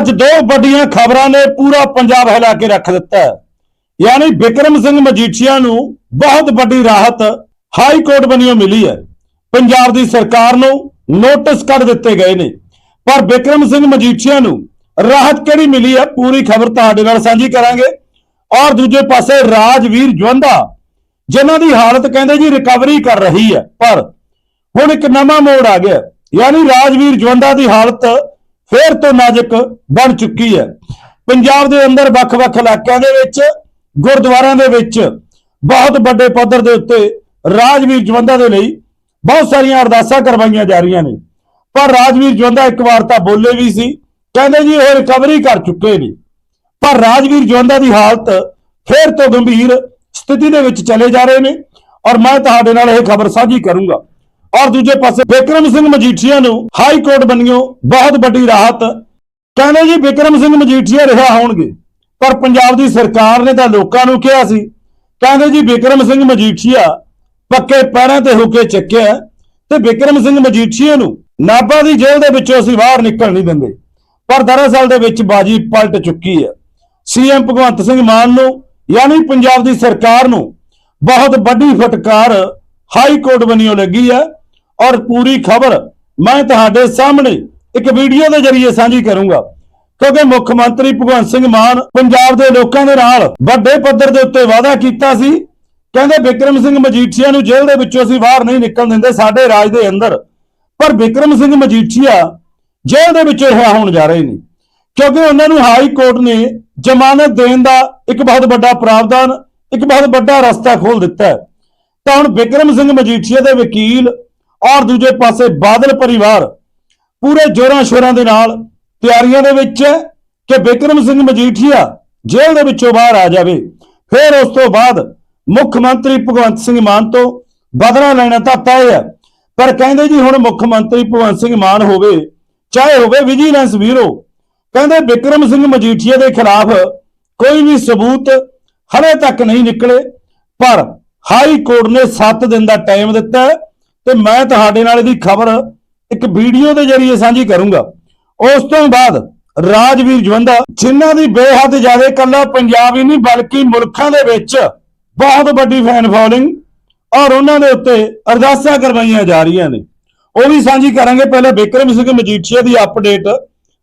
ਅੱਜ ਦੋ ਵੱਡੀਆਂ ਖਬਰਾਂ ਨੇ ਪੂਰਾ ਪੰਜਾਬ ਹਿਲਾ ਕੇ ਰੱਖ ਦਿੱਤਾ। ਯਾਨੀ ਵਿਕਰਮ ਸਿੰਘ ਮਜੀਠੀਆ ਨੂੰ ਬਹੁਤ ਵੱਡੀ ਰਾਹਤ ਹਾਈ ਕੋਰਟ ਬਣੀਓ ਮਿਲੀ ਹੈ। ਪੰਜਾਬ ਦੀ ਸਰਕਾਰ ਨੂੰ ਨੋਟਿਸ ਕੱਢ ਦਿੱਤੇ ਗਏ ਨੇ। ਪਰ ਵਿਕਰਮ ਸਿੰਘ ਮਜੀਠੀਆ ਨੂੰ ਰਾਹਤ ਕਿਹੜੀ ਮਿਲੀ ਹੈ? ਪੂਰੀ ਖਬਰ ਤੁਹਾਡੇ ਨਾਲ ਸਾਂਝੀ ਕਰਾਂਗੇ। ਔਰ ਦੂਜੇ ਪਾਸੇ ਰਾਜਵੀਰ ਜਵੰਦਾ, ਜਿਨ੍ਹਾਂ ਦੀ ਹਾਲਤ ਕਹਿੰਦੇ ਜੀ ਰਿਕਵਰੀ ਕਰ ਰਹੀ ਹੈ, ਪਰ ਹੁਣ ਇੱਕ ਨਵਾਂ ਮੋੜ ਆ ਗਿਆ। ਯਾਨੀ ਰਾਜਵੀਰ ਜਵੰਦਾ ਦੀ ਹਾਲਤ ਫੇਰ ਤੋਂ ਨਾਜ਼ੁਕ ਬਣ ਚੁੱਕੀ ਹੈ। ਪੰਜਾਬ ਦੇ ਅੰਦਰ ਵੱਖ-ਵੱਖ ਇਲਾਕਿਆਂ ਦੇ ਵਿੱਚ, ਗੁਰਦੁਆਰਿਆਂ ਦੇ ਵਿੱਚ ਬਹੁਤ ਵੱਡੇ ਪੱਧਰ ਦੇ ਉੱਤੇ ਰਾਜਵੀਰ ਜਵੰਦਾ ਦੇ ਲਈ ਬਹੁਤ ਸਾਰੀਆਂ ਅਰਦਾਸਾਂ ਕਰਵਾਈਆਂ ਜਾ ਰਹੀਆਂ ਨੇ। ਪਰ ਰਾਜਵੀਰ ਜਵੰਦਾ ਇੱਕ ਵਾਰ ਤਾਂ ਬੋਲੇ ਵੀ ਸੀ, ਕਹਿੰਦੇ ਜੀ ਉਹ ਰਿਕਵਰੀ ਕਰ ਚੁੱਕੇ ਨੇ। ਪਰ ਰਾਜਵੀਰ ਜਵੰਦਾ ਦੀ ਹਾਲਤ ਫੇਰ ਤੋਂ ਗੰਭੀਰ ਸਥਿਤੀ ਦੇ ਵਿੱਚ ਚਲੇ ਜਾ ਰਹੇ ਨੇ ਔਰ ਮੈਂ ਤੁਹਾਡੇ ਨਾਲ ਇਹ ਖਬਰ ਸਾਂਝੀ ਕਰੂੰਗਾ। ਔਰ ਦੂਜੇ ਪਾਸੇ ਵਿਕਰਮ ਸਿੰਘ ਮਜੀਠੀਆ ਨੂੰ ਹਾਈ ਕੋਰਟ ਬਣਿਓ ਬਹੁਤ ਵੱਡੀ ਰਾਹਤ। ਕਹਿੰਦੇ ਜੀ ਵਿਕਰਮ ਸਿੰਘ ਮਜੀਠੀਆ ਰਿਹਾ ਹੋਣਗੇ, ਪਰ ਪੰਜਾਬ ਦੀ ਸਰਕਾਰ ਨੇ ਤਾਂ ਲੋਕਾਂ ਨੂੰ ਕਿਹਾ ਸੀ। ਕਹਿੰਦੇ ਜੀ ਵਿਕਰਮ ਸਿੰਘ ਮਜੀਠੀਆ ਪੱਕੇ ਪੈਰਾਂ ਤੇ ਹੋ ਕੇ ਚੱਕਿਆ ਤੇ ਵਿਕਰਮ ਸਿੰਘ ਮਜੀਠੀਆ ਨੂੰ ਨਾਭਾ ਦੀ ਜੇਲ੍ਹ ਦੇ ਵਿੱਚੋਂ ਅਸੀਂ ਬਾਹਰ ਨਿਕਲ ਨਹੀਂ ਦਿੰਦੇ। ਪਰ ਦਰਅਸਲ ਦੇ ਵਿੱਚ ਬਾਜੀ ਪਲਟ ਚੁੱਕੀ ਹੈ। ਸੀਐਮ ਭਗਵੰਤ ਸਿੰਘ ਮਾਨ ਨੂੰ, ਯਾਨੀ ਪੰਜਾਬ ਦੀ ਸਰਕਾਰ ਨੂੰ ਬਹੁਤ ਵੱਡੀ ਫਟਕਾਰ ਹਾਈ ਕੋਰਟ ਬਣੀਓ ਲੱਗੀ ਹੈ। ਔਰ ਪੂਰੀ ਖਬਰ ਮੈਂ ਤੁਹਾਡੇ ਸਾਹਮਣੇ ਇੱਕ ਵੀਡੀਓ ਦੇ ਜ਼ਰੀਏ ਸਾਂਝੀ ਕਰੂੰਗਾ। ਕਿਉਂਕਿ ਮੁੱਖ ਮੰਤਰੀ ਭਗਵੰਤ ਸਿੰਘ ਮਾਨ ਪੰਜਾਬ ਦੇ ਲੋਕਾਂ ਦੇ ਨਾਲ ਵੱਡੇ ਪੱਧਰ ਦੇ ਉੱਤੇ ਵਾਅਦਾ ਕੀਤਾ ਸੀ। ਕਹਿੰਦੇ ਵਿਕਰਮ ਸਿੰਘ ਮਜੀਠੀਆ ਨੂੰ ਜੇਲ੍ਹ ਦੇ ਵਿੱਚੋਂ ਅਸੀਂ ਬਾਹਰ ਨਹੀਂ ਨਿਕਲਣ ਦਿੰਦੇ, ਸਾਡੇ ਰਾਜ ਦੇ ਅੰਦਰ। ਪਰ ਵਿਕਰਮ ਸਿੰਘ ਮਜੀਠੀਆ ਜੇਲ੍ਹ ਦੇ ਵਿੱਚ ਰਿਹਾ ਹੋਣ ਜਾ ਰਹੇ ਨੇ। ਕਿਉਂਕਿ ਉਹਨਾਂ ਨੂੰ ਹਾਈ ਕੋਰਟ ਨੇ ਜ਼ਮਾਨਤ ਦੇਣ ਦਾ ਇੱਕ ਬਹੁਤ ਵੱਡਾ ਪ੍ਰਾਵਧਾਨ, ਇੱਕ ਬਹੁਤ ਵੱਡਾ ਰਸਤਾ ਖੋਲ ਦਿੱਤਾ ਹੈ। ਤਾਂ ਹੁਣ ਵਿਕਰਮ ਸਿੰਘ ਮਜੀਠੀਆ ਦੇ ਵਕੀਲ ਔਰ ਦੂਜੇ ਪਾਸੇ ਬਾਦਲ ਪਰਿਵਾਰ ਪੂਰੇ ਜੋਰਾਂ ਸ਼ੋਰਾਂ ਦੇ ਨਾਲ ਤਿਆਰੀਆਂ ਦੇ ਵਿੱਚ ਹੈ ਕਿ ਬਿਕਰਮ ਸਿੰਘ ਮਜੀਠੀਆ ਜੇਲ੍ਹ ਦੇ ਵਿੱਚੋਂ ਬਾਹਰ ਆ ਜਾਵੇ। ਫਿਰ ਉਸ ਤੋਂ ਬਾਅਦ ਮੁੱਖ ਮੰਤਰੀ ਭਗਵੰਤ ਸਿੰਘ ਮਾਨ ਤੋਂ ਬਦਲਾ ਲੈਣਾ ਤਾਂ ਤੈਅ ਹੈ, ਪਰ ਕਹਿੰਦੇ ਜੀ ਹੁਣ ਮੁੱਖ ਮੰਤਰੀ ਭਗਵੰਤ ਸਿੰਘ ਮਾਨ ਹੋਵੇ, ਚਾਹੇ ਹੋਵੇ ਵਿਜੀਲੈਂਸ ਵੀਰੋ, ਕਹਿੰਦੇ ਵਿਕਰਮ ਸਿੰਘ ਮਜੀਠੀਆ ਦੇ ਖਿਲਾਫ ਕੋਈ ਵੀ ਸਬੂਤ ਹਲੇ ਤੱਕ ਨਹੀਂ ਨਿਕਲੇ, ਪਰ ਹਾਈ ਕੋਰਟ ਨੇ 7 ਦਿਨ ਦਾ ਟਾਈਮ ਦਿੱਤਾ ਹੈ। ਤੇ ਮੈਂ ਤੁਹਾਡੇ ਨਾਲ ਇਹਦੀ ਖਬਰ ਇੱਕ ਵੀਡੀਓ ਦੇ ਜ਼ਰੀਏ ਸਾਂਝੀ ਕਰੂੰਗਾ। ਉਸ ਤੋਂ ਬਾਅਦ ਰਾਜਵੀਰ ਜਵੰਦਾ, ਜਿਨ੍ਹਾਂ ਦੀ ਬੇਹੱਦ ਜ਼ਿਆਦਾ ਕੱਲਾ ਪੰਜਾਬ ਹੀ ਨਹੀਂ, ਬਲਕਿ ਮੁਲਕਾਂ ਦੇ ਵਿੱਚ ਬਹੁਤ ਵੱਡੀ ਫੈਨ ਫੋਲੋਇੰਗ ਔਰ ਉਹਨਾਂ ਦੇ ਉੱਤੇ ਅਰਦਾਸਾਂ ਕਰਵਾਈਆਂ ਜਾ ਰਹੀਆਂ ਨੇ। ਉਹ ਵੀ ਸਾਂਝੀ ਕਰਾਂਗੇ। ਪਹਿਲਾਂ ਬਿਕਰਮ ਸਿੰਘ ਮਜੀਠੀਆ ਦੀ ਅਪਡੇਟ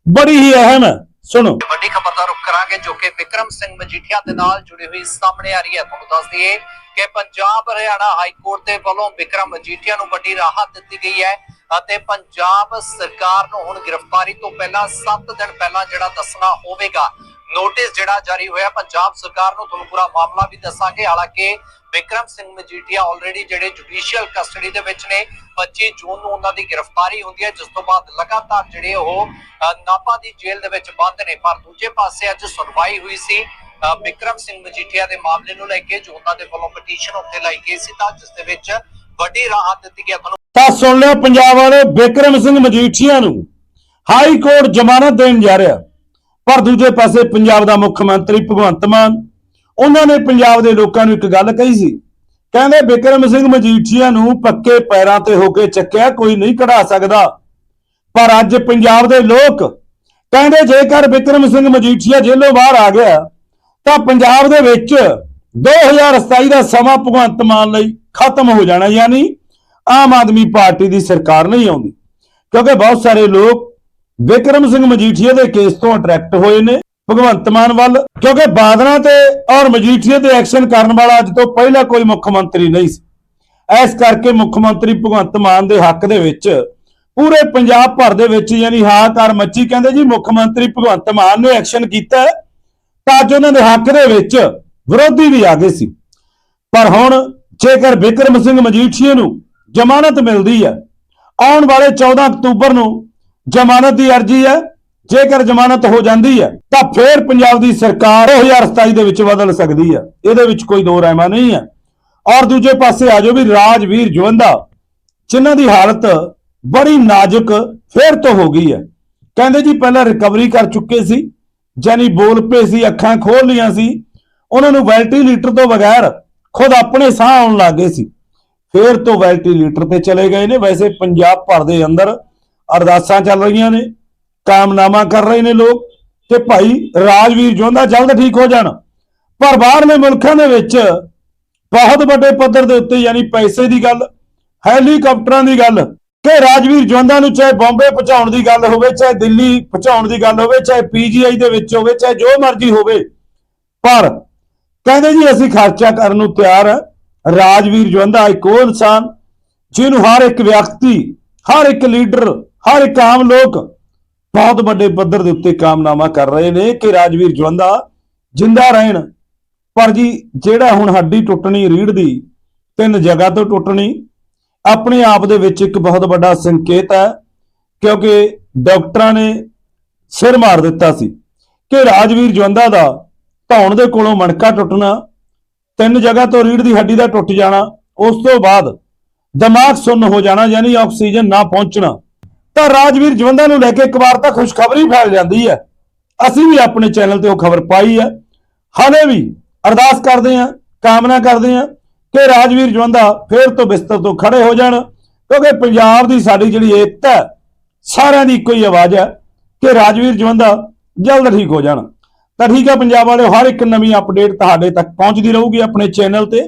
ਬੜੀ ਹੀ ਅਹਿਮ ਹੈ। ਸੁਣੋ। ਵੱਡੀ ਖਬਰ ਦਾ ਰੁਖ ਕਰਾਂਗੇ ਜੋ ਕਿ ਵਿਕਰਮ ਸਿੰਘ ਮਜੀਠੀਆ ਦੇ ਨਾਲ ਜੁੜੀ ਹੋਈ ਸਾਹਮਣੇ ਆ ਰਹੀ ਹੈ। ਤੁਹਾਨੂੰ ਦੱਸ ਦਈਏ ਕਿ ਪੰਜਾਬ ਹਰਿਆਣਾ ਹਾਈ ਕੋਰਟ ਦੇ ਵੱਲੋਂ ਵਿਕਰਮ ਮਜੀਠੀਆ ਨੂੰ ਵੱਡੀ ਰਾਹਤ ਦਿੱਤੀ ਗਈ ਹੈ ਅਤੇ ਪੰਜਾਬ ਸਰਕਾਰ ਨੂੰ ਹੁਣ ਗ੍ਰਿਫਤਾਰੀ ਤੋਂ ਪਹਿਲਾਂ 7 ਦਿਨ ਪਹਿਲਾਂ ਜਿਹੜਾ ਦੱਸਣਾ ਹੋਵੇਗਾ। ਨੋਟਿਸ ਜਿਹੜਾ ਜਾਰੀ ਹੋਇਆ ਪੰਜਾਬ ਸਰਕਾਰ ਨੂੰ ਤੁਹਾਨੂੰ ਪੂਰਾ ਮਾਮਲਾ ਵੀ ਦੱਸਾਂਗੇ। ਹਾਲਾਂਕਿ ਵਿਕਰਮ ਸਿੰਘ ਮਜੀਠੀਆ ਆਲਰੇਡੀ ਜਿਹੜੇ ਜੁਡੀਸ਼ੀਅਲ ਕਸਟਡੀ ਦੇ ਵਿੱਚ ਨੇ 25 ਜੂਨ ਨੂੰ ਉਹਨਾਂ ਦੀ ਗ੍ਰਿਫਤਾਰੀ ਹੁੰਦੀ ਹੈ ਜਿਸ ਤੋਂ ਬਾਅਦ ਲਗਾਤਾਰ ਜਿਹੜੇ ਉਹ ਅ, ਨਾਭਾ ਦੀ ਜੇਲ੍ਹ ਦੇ ਵਿੱਚ ਬੰਦ ਨੇ। ਪਰ ਦੂਜੇ ਪਾਸੇ ਅੱਜ ਸੁਣਵਾਈ ਹੋਈ ਸੀ। ਵਿਕਰਮ ਸਿੰਘ ਮਜੀਠੀਆ ਦੇ ਮਾਮਲੇ ਨੂੰ ਲੈ ਕੇ ਜੋ ਦੇ ਵੱਲੋਂ ਪਟੀਸ਼ਨ ਉੱਤੇ ਲਾਈ ਗਈ ਸੀ, ਤਾਂ ਜਿਸ ਦੇ ਵਿੱਚ ਵੱਡੀ ਰਾਹਤ ਦਿੱਤੀ ਗਈ ਤੁਹਾਨੂੰ ਤਾਂ ਸੁਣ ਲਿਆ ਪੰਜਾਬ ਵਾਲੇ ਵਿਕਰਮ ਸਿੰਘ ਮਜੀਠੀਆ ਨੂੰ। ਹਾਈ ਕੋਰਟ ਜ਼ਮਾਨਤ ਦੇਣ ਜਾ ਰਿਹਾ। ਪਰ ਦੂਜੇ ਪਾਸੇ ਪੰਜਾਬ ਦਾ ਮੁੱਖ ਮੰਤਰੀ ਭਗਵੰਤ ਮਾਨ, ਉਹਨਾਂ ਨੇ ਪੰਜਾਬ ਦੇ ਲੋਕਾਂ ਨੂੰ ਇੱਕ ਗੱਲ ਕਹੀ ਸੀ। ਕਹਿੰਦੇ ਵਿਕਰਮ ਸਿੰਘ ਮਜੀਠੀਆ ਨੂੰ ਪੱਕੇ ਪੈਰਾਂ ਤੇ ਹੋ ਕੇ ਚੱਕਿਆ ਕੋਈ ਨਹੀਂ ਕਢਾ ਸਕਦਾ। ਪਰ ਅੱਜ ਪੰਜਾਬ ਦੇ ਲੋਕ ਕਹਿੰਦੇ ਜੇਕਰ ਵਿਕਰਮ ਸਿੰਘ ਮਜੀਠੀਆ ਜੇਲੋਂ ਬਾਹਰ ਆ ਗਿਆ ਤਾਂ ਪੰਜਾਬ ਦੇ ਵਿੱਚ 2027 ਦਾ ਸਮਾਂ ਭਗਵੰਤ ਮਾਨ ਲਈ ਖਤਮ ਹੋ ਜਾਣਾ ਯਾਨੀ ਆਮ ਆਦਮੀ ਪਾਰਟੀ ਦੀ ਸਰਕਾਰ ਨਹੀਂ ਆਉਂਦੀ। ਕਿਉਂਕਿ ਬਹੁਤ ਸਾਰੇ ਲੋਕ ਵਿਕਰਮ ਸਿੰਘ ਮਜੀਠੀਆ ਦੇ ਕੇਸ ਤੋਂ ਅਟਰੈਕਟ ਹੋਏ ਨੇ ਭਗਵੰਤ ਮਾਨ ਵੱਲ। ਕਿਉਂਕਿ ਬਾਦਲਾਂ ਤੇ ਔਰ ਮਜੀਠੀਆ ਤੇ ਐਕਸ਼ਨ ਕਰਨ ਵਾਲਾ ਅੱਜ ਤੋਂ ਪਹਿਲਾਂ ਕੋਈ ਮੁੱਖ ਮੰਤਰੀ ਨਹੀਂ ਸੀ। ਇਸ ਕਰਕੇ ਮੁੱਖ ਮੰਤਰੀ ਭਗਵੰਤ ਮਾਨ ਦੇ ਹੱਕ ਦੇ ਵਿੱਚ ਪੂਰੇ ਪੰਜਾਬ ਭਰ ਦੇ ਵਿੱਚ ਯਾਨੀ ਹਾਕਾਰ ਮੱਚੀ। ਕਹਿੰਦੇ ਜੀ ਮੁੱਖ ਮੰਤਰੀ ਭਗਵੰਤ ਮਾਨ ਨੇ ਐਕਸ਼ਨ ਕੀਤਾ। ਤਾਂ ਅੱਜ ਉਹਨਾਂ ਦੇ ਹੱਕ ਦੇ ਵਿੱਚ ਵਿਰੋਧੀ ਵੀ ਆ ਗਏ ਸੀ। ਪਰ ਹੁਣ ਜੇਕਰ ਬਿਕਰਮ ਸਿੰਘ ਮਜੀਠੀਏ ਨੂੰ ਜ਼ਮਾਨਤ ਮਿਲਦੀ ਹੈ, ਆਉਣ ਵਾਲੇ 14 ਅਕਤੂਬਰ ਨੂੰ ਜ਼ਮਾਨਤ ਦੀ ਅਰਜ਼ੀ ਹੈ, ਜੇਕਰ ਜ਼ਮਾਨਤ ਹੋ ਜਾਂਦੀ ਹੈ, ਤਾਂ ਫਿਰ ਪੰਜਾਬ ਦੀ ਸਰਕਾਰ 2027 ਦੇ ਵਿੱਚ ਬਦਲ ਸਕਦੀ ਹੈ। ਇਹਦੇ ਵਿੱਚ ਕੋਈ ਦੋ ਰਹਿਮਾ ਨਹੀਂ ਹੈ। ਔਰ ਦੂਜੇ ਪਾਸੇ ਆ ਜਾਓ ਵੀ ਰਾਜਵੀਰ ਜਵੰਦਾ, ਜਿਨ੍ਹਾਂ ਦੀ ਹਾਲਤ ਬੜੀ ਨਾਜ਼ੁਕ ਫੇਰ ਤੋਂ ਹੋ ਗਈ ਹੈ। ਕਹਿੰਦੇ ਜੀ ਪਹਿਲਾਂ ਰਿਕਵਰੀ ਕਰ ਚੁੱਕੇ ਸੀ ਜਾਨੀ ਬੋਲ ਪਏ ਸੀ, ਅੱਖਾਂ ਖੋਲ ਲੀਆਂ ਸੀ। ਉਹਨਾਂ ਨੂੰ ਵੈਂਟੀਲੇਟਰ ਤੋਂ ਬਗੈਰ ਖੁਦ ਆਪਣੇ ਸਾਹ ਆਉਣ ਲੱਗੇ ਸੀ। ਫੇਰ ਤੋਂ ਵੈਂਟੀਲੇਟਰ ਤੇ ਚਲੇ ਗਏ ਨੇ। ਵੈਸੇ ਪੰਜਾਬ ਭਰ ਦੇ ਅੰਦਰ ਅਰਦਾਸਾਂ ਚੱਲ ਰਹੀਆਂ ਨੇ ਕਾਮਨਾਮਾ ਕਰ ਰਹੇ ਨੇ ਲੋਕ ਕਿ ਭਾਈ ਰਾਜਵੀਰ ਜੋਂਦਾ ਜਲਦ ਠੀਕ ਹੋ ਜਾਣ। ਪਰ ਬਾਹਰਲੇ ਮੁਲਕਾਂ ਦੇ ਵਿੱਚ ਬਹੁਤ ਵੱਡੇ ਪੱਧਰ ਦੇ ਉੱਤੇ, ਯਾਨੀ ਪੈਸੇ ਦੀ ਗੱਲ, ਹੈਲੀਕਾਪਟਰਾਂ ਦੀ ਗੱਲ ਕਿ ਰਾਜਵੀਰ ਜੋਂਦਾ ਨੂੰ ਚਾਹੇ ਬੰਬੇ ਪਹੁੰਚਾਉਣ ਦੀ ਗੱਲ ਹੋਵੇ, ਚਾਹੇ ਦਿੱਲੀ ਪਹੁੰਚਾਉਣ ਦੀ ਗੱਲ ਹੋਵੇ, ਚਾਹੇ ਪੀਜੀਆਈ ਦੇ ਵਿੱਚ ਹੋਵੇ, ਚਾਹੇ ਜੋ ਮਰਜ਼ੀ ਹੋਵੇ, ਪਰ ਕਹਿੰਦੇ ਜੀ ਅਸੀਂ ਖਰਚਾ ਕਰਨ ਨੂੰ ਤਿਆਰ ਹੈ। ਰਾਜਵੀਰ ਜਵੰਦਾ ਇੱਕ ਉਹ ਇਨਸਾਨ ਜਿਹਨੂੰ ਹਰ ਇੱਕ ਵਿਅਕਤੀ, ਹਰ ਇੱਕ ਲੀਡਰ, ਹਰ ਇੱਕ ਆਮ ਲੋਕ ਬਹੁਤ ਵੱਡੇ ਪੱਧਰ ਦੇ ਉੱਤੇ ਕਾਮਨਾਮਾ ਕਰ ਰਹੇ ਨੇ ਕਿ ਰਾਜਵੀਰ ਜਵੰਦਾ ਜਿੰਦਾ ਰਹਿਣ। ਪਰ ਜੀ ਜਿਹੜਾ ਹੁਣ ਹੱਡੀ ਟੁੱਟਣੀ ਰੀੜ ਦੀ ਤਿੰਨ ਜਗ੍ਹਾ ਤੋਂ ਟੁੱਟਣੀ ਆਪਣੇ ਆਪ ਦੇ ਵਿੱਚ ਇੱਕ ਬਹੁਤ ਵੱਡਾ ਸੰਕੇਤ ਹੈ, ਕਿਉਂਕਿ ਡਾਕਟਰਾਂ ਨੇ ਸਿਰ ਮਾਰ ਦਿੱਤਾ ਸੀ ਕਿ ਰਾਜਵੀਰ ਜਵੰਦਾ ਦਾ ਧੌਣ ਦੇ ਕੋਲੋਂ ਮਣਕਾ ਟੁੱਟਣਾ, ਤਿੰਨ ਜਗ੍ਹਾ ਤੋਂ ਰੀੜ ਦੀ ਹੱਡੀ ਦਾ ਟੁੱਟ ਜਾਣਾ, ਉਸ ਤੋਂ ਬਾਅਦ ਦਿਮਾਗ ਸੁੰਨ ਹੋ ਜਾਣਾ, ਯਾਨੀ ਆਕਸੀਜਨ ਨਾ ਪਹੁੰਚਣਾ। ਤਾਂ ਰਾਜਵੀਰ ਜਵੰਦਾ ਨੂੰ ਲੈ ਕੇ ਇੱਕ ਵਾਰ ਤਾਂ ਖੁਸ਼ਖਬਰੀ ਫੈਲ ਜਾਂਦੀ ਹੈ। ਅਸੀਂ ਵੀ ਆਪਣੇ ਚੈਨਲ ਤੇ ਉਹ ਖਬਰ ਪਾਈ ਹੈ। ਹਾਲੇ ਵੀ ਅਰਦਾਸ ਕਰਦੇ ਹਾਂ, ਕਾਮਨਾ ਕਰਦੇ ਹਾਂ ਕਿ ਰਾਜਵੀਰ ਜਵੰਦਾ ਫੇਰ ਤੋਂ ਬਿਸਤਰ ਤੋਂ ਖੜੇ ਹੋ ਜਾਣ, ਕਿਉਂਕਿ ਪੰਜਾਬ ਦੀ ਸਾਡੀ ਜਿਹੜੀ ਏਕਤਾ ਸਾਰਿਆਂ ਦੀ ਇੱਕੋ ਹੀ ਆਵਾਜ਼ ਹੈ ਕਿ ਰਾਜਵੀਰ ਜਵੰਦਾ ਜਲਦ ਠੀਕ ਹੋ ਜਾਣ। ਤਾਂ ਠੀਕ ਹੈ ਪੰਜਾਬ ਵਾਲਿਓ, ਹਰ ਇੱਕ ਨਵੀਂ ਅਪਡੇਟ ਤੁਹਾਡੇ ਤੱਕ ਪਹੁੰਚਦੀ ਰਹੂਗੀ ਆਪਣੇ ਚੈਨਲ ਤੇ।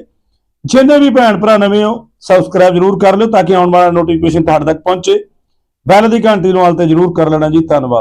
ਜਿੰਨੇ ਵੀ ਭੈਣ ਭਰਾ ਨਵੇਂ ਹੋ ਸਬਸਕ੍ਰਾਈਬ ਜ਼ਰੂਰ ਕਰ ਲਿਓ ਤਾਂ ਕਿ ਆਉਣ ਵਾਲਾ ਨੋਟੀਫਿਕੇਸ਼ਨ ਤੁਹਾਡੇ ਤੱਕ ਪਹੁੰਚੇ। ਬੈਲ ਦੀ ਘੰਟੀ ਨੂੰ ਹਾਲ ਤੇ ਜ਼ਰੂਰ ਕਰ ਲੈਣਾ ਜੀ, ਧੰਨਵਾਦ।